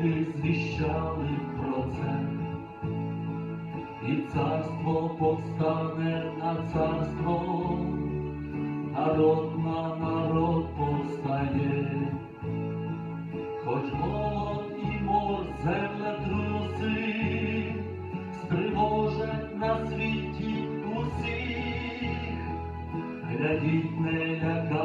пророки звіщали про це, і царство повстане на царство, народ на народ повстає, хоч голод і мор земля землетруси стривоже на світі усіх, глядіть не лякає.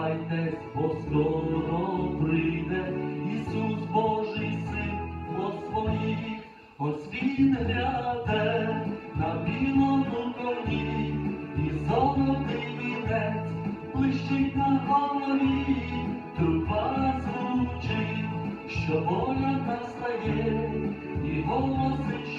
Гляде на білому коні, і золотий вінець блищить на голові, труба звучить, що воля настає, і голосить,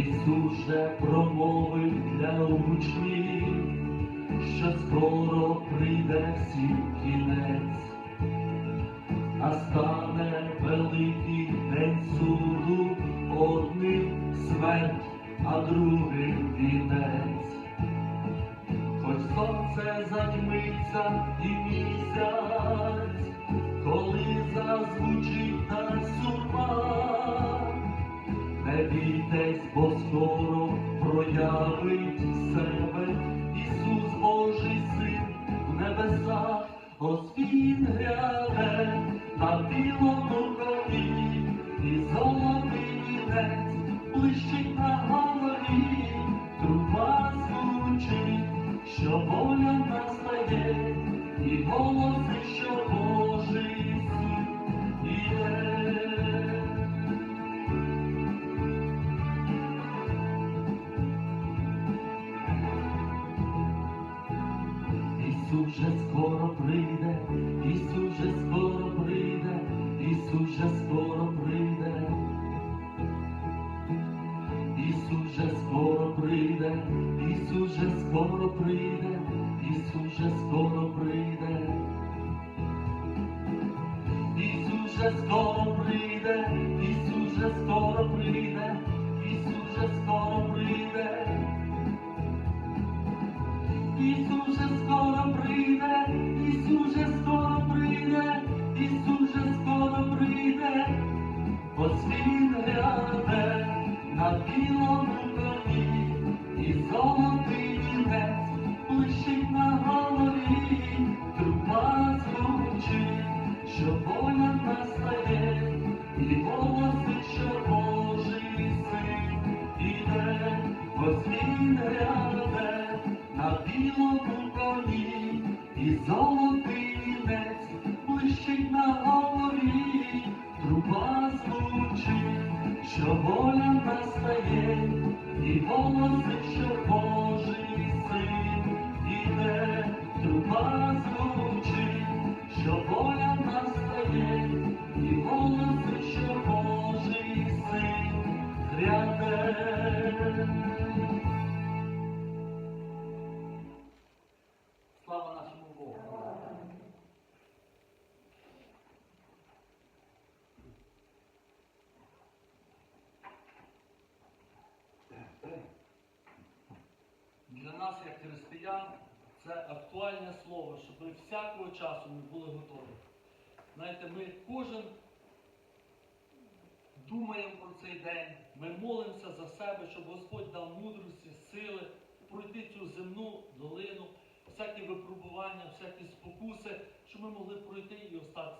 Ісус же промовив для учнів, що скоро прийде всім кінець, настане великий день суду, одним смерть, а другим вінець. Хоч сонце затьмиться і місяць, проявить себе Ісус Божий Син в небесах, він гряде на білому коні, і золотий вінець блищить на голові, труба звучить, що воля настає, і голосить, Ісус же скоро прийде, Ісус же скоро прийде, Ісус же скоро прийде. Ісус же скоро прийде, Ісус же скоро прийде, Ісус же скоро прийде. Ісус же скоро прийде, Ісус же скоро і золотий вінець блищить на голові, труба звучить, що воля настає, і голосить, що Божий син іде, ось гряде на білому коні, і золотий вінець блищить на голові, труба звучить, що воля настає, і голосить, що Божий син іде, труба звучить, що воля настає, і голосить, що Божий син гряде. Для християн, це актуальне слово, щоб ми всякого часу ми були готові. Знаєте, ми кожен думаємо про цей день, ми молимося за себе, щоб Господь дав мудрості, сили пройти цю земну долину, всякі випробування, всякі спокуси, щоб ми могли пройти і остатися